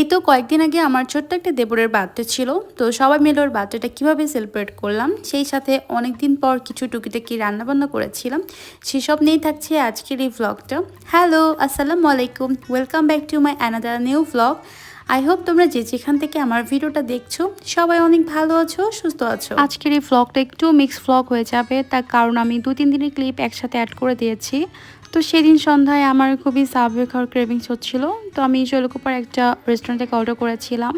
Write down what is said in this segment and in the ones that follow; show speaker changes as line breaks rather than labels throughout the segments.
এই তো কয়েকদিন আগে আমার ছোট্ট একটা দেবরের বার্থডে ছিল, তো সবাই মিলে ওর বার্থডেটা কীভাবে সেলিব্রেট করলাম, সেই সাথে অনেক দিন পর কিছু টুকিটাকি রান্নাবান্না করেছিলাম, সেসব নিয়েই থাকছে আজকের এই ভ্লগটা হ্যালো আসসালামু আলাইকুম welcome back to my another new vlog I hope তোমরা যে যেখান থেকে আমার ভিডিওটা দেখছ, সবাই অনেক ভালো আছো, সুস্থ আছো। আজকের এই ভ্লগটা একটু মিক্স ভ্লগ হয়ে যাবে, তার কারণ আমি দু তিন দিনের ক্লিপ একসাথে অ্যাড করে দিয়েছি। তো সেদিন সন্ধ্যায় আমার খুবই সাবওয়ে খাওয়ার ক্রেভিংস হচ্ছিল। তো আমি জলকুপার একটা রেস্টুরেন্ট থেকে অর্ডার করেছিলাম।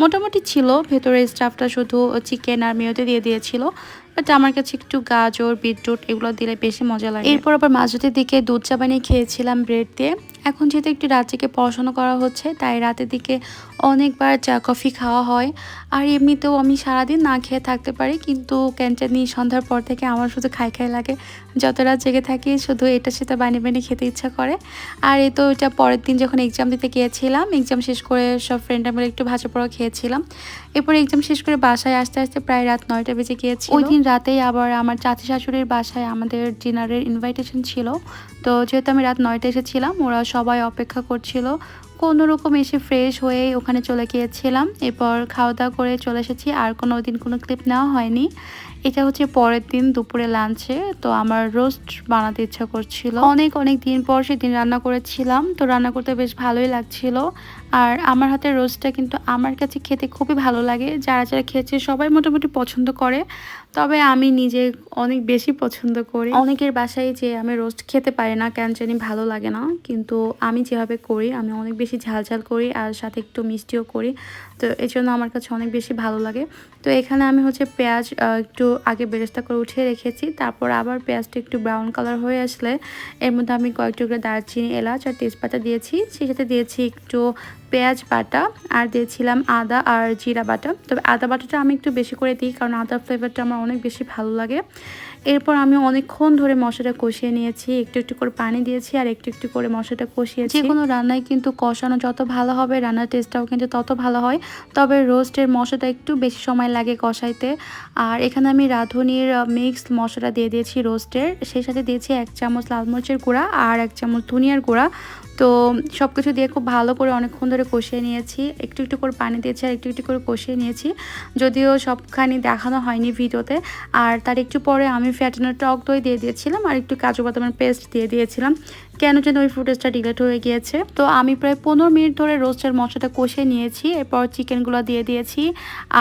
মোটামুটি ছিল ভেতরে স্টাফটা শুধু চিকেন আর মেয়েতে দিয়ে দিয়েছিল। বাট আমার কাছে একটু গাজর বিটরুট এগুলো দিলে বেশি মজা লাগে। এরপর আবার মাঝরাতের দিকে দুধ চা বানিয়ে খেয়েছিলাম ব্রেড দিয়ে। এখন যেহেতু একটু রাত থেকে পড়াশোনা করা হচ্ছে তাই রাতের দিকে অনেকবার চা কফি খাওয়া হয়। আর এমনিতেও আমি সারাদিন না খেয়ে থাকতে পারি কিন্তু ক্যান্টানি সন্ধ্যার পর থেকে আমার শুধু খাই খাই লাগে। যত রাত জেগে থাকি শুধু এটা সেটা বানিয়ে বানিয়ে খেতে ইচ্ছা করে। আর এ তো এটা পরের দিন যখন এক্সাম দিতে গিয়েছিলাম এক্সাম শেষ করে সব ফ্রেন্ডরা মিলে একটু ভাজা পড়া খেয়েছিলাম। এরপর এক্সাম শেষ করে বাসায় আসতে আসতে প্রায় রাত নয়টা বেজে গিয়েছি ওই দিন রাতেই আবার আমার চাচি শাশুড়ির বাসায় আমাদের ডিনারের ইনভাইটেশন ছিল। তো যেহেতু আমি রাত নয়টা এসেছিলাম, ওরা সবাই অপেক্ষা করছিল। কোনো রকম এসে ফ্রেশ হয়ে ওখানে চলে গিয়েছিলাম। এরপর খাওয়া দাওয়া করে চলে এসেছি। আর কোনো দিন কোনো ক্লিপ নেওয়া হয়নি। এটা হচ্ছে পরের দিন দুপুরে লাঞ্চে তো আমার রোস্ট বানাতে ইচ্ছা করছিল। অনেক অনেক দিন পর সেদিন রান্না করেছিলাম, তো রান্না করতে বেশ ভালোই লাগছিল। আর আমার হাতের রোস্টটা কিন্তু আমার কাছে খেতে খুবই ভালো লাগে। যারা যারা খেয়েছে সবাই মোটামুটি পছন্দ করে। তবে আমি নিজে অনেক বেশি পছন্দ করি। অনেকের বাসায় যে আমি রোস্ট খেতে পারি না, কেন জানি ভালো লাগে না। কিন্তু আমি যেভাবে করি, আমি অনেক বেশি ঝাল ঝাল করি আর সাথে একটু মিষ্টিও করি। তো এই জন্য আমার কাছে অনেক বেশি ভালো লাগে। তো এখানে আমি হচ্ছে পেঁয়াজ একটু আগে বেরেস্তা করে উঠিয়ে রেখেছি। তারপর আবার পেঁয়াজটা একটু ব্রাউন কালার হয়ে আসলে এর মধ্যে আমি কয়েক টুকরো দারচিনি, এলাচ আর তেজপাতা দিয়েছি। সেই সাথে দিয়েছি একটু পেঁয়াজ বাটা আর দিয়েছিলাম আদা আর জিরা বাটা। তবে আদা বাটাটা আমি একটু বেশি করে দিই কারণ আদা ফ্লেভারটা আমার অনেক বেশি ভালো লাগে। এরপর আমি অনেকক্ষণ ধরে মশলাটা কষিয়ে নিয়েছি। একটু একটু করে পানি দিয়েছি আর একটু একটু করে মশলাটা কষিয়েছি। যে কোনো রান্নায় কিন্তু কষানো যত ভালো হবে, রান্নার টেস্টটাও কিন্তু তত ভালো হয়। তবে রোস্টের মশলাটা একটু বেশি সময় লাগে কষাইতে। আর এখানে আমি রাঁধুনির মিক্সড মশলা দিয়ে দিয়েছি রোস্টের সেই সাথে দিয়েছি এক চামচ লাল মরিচের গুঁড়া আর এক চামচ ধনিয়ার গুঁড়া। তো সব কিছু দিয়ে খুব ভালো করে অনেকক্ষণ ধরে কষিয়ে নিয়েছি। একটু একটু করে পানি দিয়েছি আর একটু একটু করে কষিয়ে নিয়েছি। যদিও সবখানি দেখানো হয়নি ভিডিওতে। আর তার একটু পরে আমি ফ্যাটানোর টক দই দিয়ে দিয়েছিলাম আর একটু কাজু বাদামের পেস্ট দিয়ে দিয়েছিলাম। কেন যেন ওই ফুটেজটা ডিলেট হয়ে গিয়েছে। তো আমি প্রায় পনেরো মিনিট ধরে রোস্টের মশলাটা কষে নিয়েছি, এরপর চিকেনগুলো দিয়ে দিয়েছি।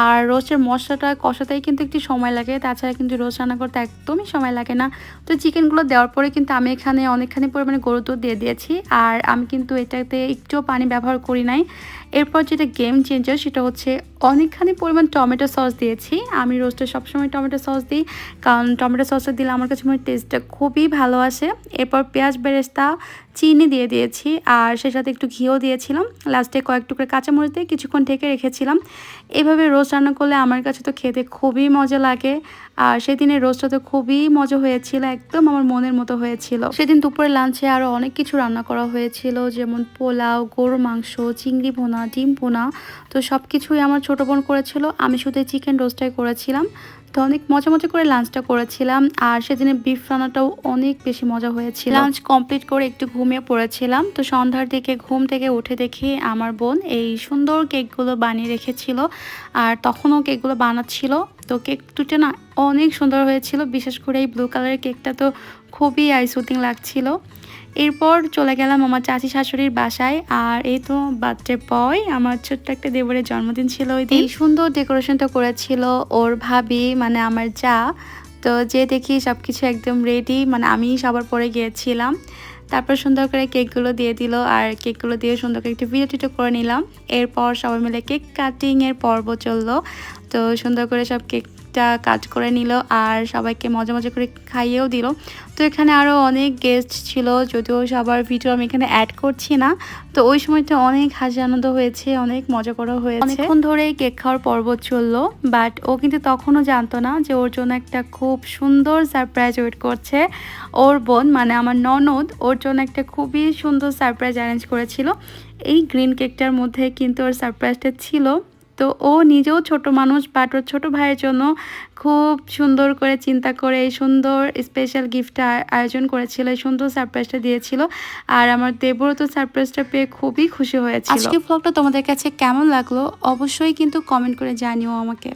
আর রোস্টের মশলাটা কষাতেই কিন্তু একটু সময় লাগে, তাছাড়া কিন্তু রোস্ট রান্না করতে একদমই সময় লাগে না। তো চিকেনগুলো দেওয়ার পরে কিন্তু আমি এখানে অনেকখানি পরিমাণে গরুর দুধ দিয়ে দিয়েছি। আর আমি কিন্তু এটাতে একটুও পানি ব্যবহার করি নাই। এরপর যেটা গেম চেঞ্জার সেটা হচ্ছে অনেকখানি পরিমাণ টমেটো সস দিয়েছি। আমি রোস্টে সবসময় টমেটো সস দিই, কারণ টমেটো সসটা দিলে আমার কাছে মনে হয় টেস্টটা খুবই ভালো আসে। এরপর পেঁয়াজ বেরেস্তা চিনি দিয়ে দিয়েছি আর সে সাথে একটু ঘিও দিয়েছিলাম। লাস্টে কয়েক টুকরো কাঁচামরিচ দিয়ে কিছুক্ষণ ঢেকে রেখেছিলাম। এভাবে রোস্ট রান্না করলে আমার কাছে তো খেতে খুবই মজা লাগে। আর সেদিনের রোস্টটা তো খুবই মজা হয়েছিল, একদম আমার মনের মতো হয়েছিল। সেদিন দুপুরে লাঞ্চে আরও অনেক কিছু রান্না করা হয়েছিল, যেমন পোলাও গরু মাংস, চিংড়ি ভোনা, ডিম ভোনা। তো সব কিছুই আমার ছোটো বোন করেছিল, আমি শুধু চিকেন রোস্টটাই করেছিলাম। তো অনেক মজা মজা করে লাঞ্চটা করেছিলাম, আর সেদিনের বিফ রান্নাটাও অনেক বেশি মজা হয়েছিল। লাঞ্চ কমপ্লিট করে একটু ঘুমিয়ে পড়েছিলাম, তো সন্ধ্যার দিকে ঘুম থেকে উঠে দেখি আমার বোন এই সুন্দর কেকগুলো বানিয়ে রেখেছিল, আর তখনও কেকগুলো বানাচ্ছিল। তো কেক দুটো না অনেক সুন্দর হয়েছিল, বিশেষ করে এই ব্লু কালারের কেকটা তো খুবই আইসুতিং লাগছিল। এরপর চলে গেলাম আমার চাচি শাশুড়ির বাসায়। আর এই তো বার্থডে বয়, আমার ছোট্ট একটা দেবরের জন্মদিন ছিল ওই দিন। সুন্দর ডেকোরেশনটা করেছিল ওর ভাবি মানে আমার যা। তো যে দেখি সব কিছু একদম রেডি মানে আমি সবার পরে গিয়েছিলাম। তারপর সুন্দর করে কেকগুলো দিয়ে দিল আর কেকগুলো দিয়ে সুন্দর করে একটু ভিডিও টিটো করে নিলাম। এরপর সবাই মিলে কেক কাটিংয়ের পর্ব চলল। তো সুন্দর করে সব কেক কেকটা কাট করে নিল আর সবাইকে মজা মজা করে খাইয়েও দিল। তো এখানে আরও অনেক গেস্ট ছিল, যদিও সবার ভিডিও আমি এখানে অ্যাড করছি না। তো ওই সময়টা অনেক হাসি আনন্দ হয়েছে, অনেক মজা করা হয়েছে। অনেকক্ষণ ধরে কেক খাওয়ার পর্ব চলল বাট ও কিন্তু তখনও জানতো না যে ওর জন্য একটা খুব সুন্দর সারপ্রাইজ ওয়েট করছে ওর বোন মানে আমার ননদ। ওর জন্য একটা খুবই সুন্দর সারপ্রাইজ অ্যারেঞ্জ করেছিল। এই গ্রিন কেকটার মধ্যে কিন্তু ওর সারপ্রাইজটা ছিল। তো ও নিজেও ছোট মানুষ বাট ওর ছোটো ভাইয়ের জন্য খুব সুন্দর করে চিন্তা করে, এই সুন্দর স্পেশাল গিফটটা আয়োজন করেছিল, এই সুন্দর সারপ্রাইজটা দিয়েছিল। আর আমার দেবরও তো সারপ্রাইজটা পেয়ে খুবই খুশি হয়েছে আজকে ব্লগটা তোমাদের কাছে কেমন লাগল? অবশ্যই কিন্তু কমেন্ট করে জানিও আমাকে।